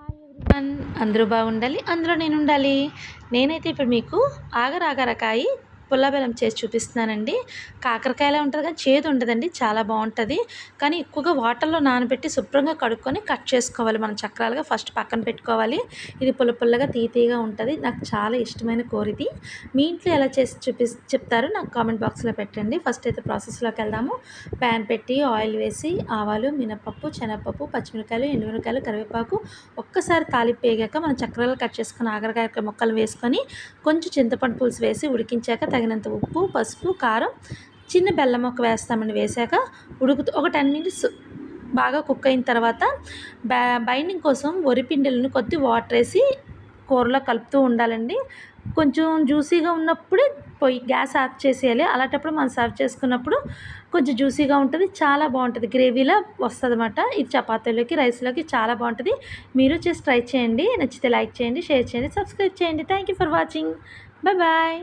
Hi everyone అందరూ బాగుండాలి? అందులో నేను ఉండాలి నేనైతే ఇప్పుడు మీకు ఆగర్ పుల్లబెల్లం చేసి చూపిస్తున్నానండి. కాకరకాయలా ఉంటుంది కానీ చేదు ఉండదండి చాలా బాగుంటుంది. కానీ ఎక్కువగా వాటర్లో నానబెట్టి శుభ్రంగా కడుక్కొని కట్ చేసుకోవాలి మనం చక్రాలుగా. ఫస్ట్ పక్కన పెట్టుకోవాలి. ఇది పుల్ల పుల్లగా తీతీగా ఉంటుంది. నాకు చాలా ఇష్టమైన కోరిది మీ ఇంట్లో ఎలా చేసి చూపి చెప్తారు నాకు కామెంట్ బాక్స్లో పెట్టండి. ఫస్ట్ అయితే ప్రాసెస్లోకి వెళ్దాము. ప్యాన్ పెట్టి ఆయిల్ వేసి ఆవాలు మినపప్పు శనగపప్పు పచ్చిమిరకాయలు ఎండుమిరకాయలు కరివేపాకు ఒక్కసారి తాలింపు వేగాక మనం చక్రాలు కట్ చేసుకుని ఆగరకాయ ముక్కలు వేసుకొని కొంచెం చింతపండు పులుసు వేసి ఉడికించాక తగినంత ఉప్పు పసుపు కారం చిన్న బెల్లం మొక్క వేస్తామండి వేసాక. ఉడుకుతూ ఒక టెన్ మినిట్స్ బాగా కుక్ అయిన తర్వాత బైండింగ్ కోసం వరి పిండిలను కొద్ది వాటర్ వేసి కూరలో కలుపుతూ ఉండాలండి. కొంచెం జ్యూసీగా ఉన్నప్పుడే పొయ్యి గ్యాస్ ఆఫ్ చేసేయాలి. అలాంటప్పుడు మనం సర్వ్ చేసుకున్నప్పుడు కొంచెం జ్యూసీగా ఉంటుంది చాలా బాగుంటుంది. గ్రేవీలా వస్తుంది అనమాట ఇది చపాతీలోకి రైస్లోకి చాలా బాగుంటుంది. మీరు చేసి ట్రై చేయండి. నచ్చితే లైక్ చేయండి షేర్ చేయండి సబ్స్క్రైబ్ చేయండి. Thank you for watching. Bye bye.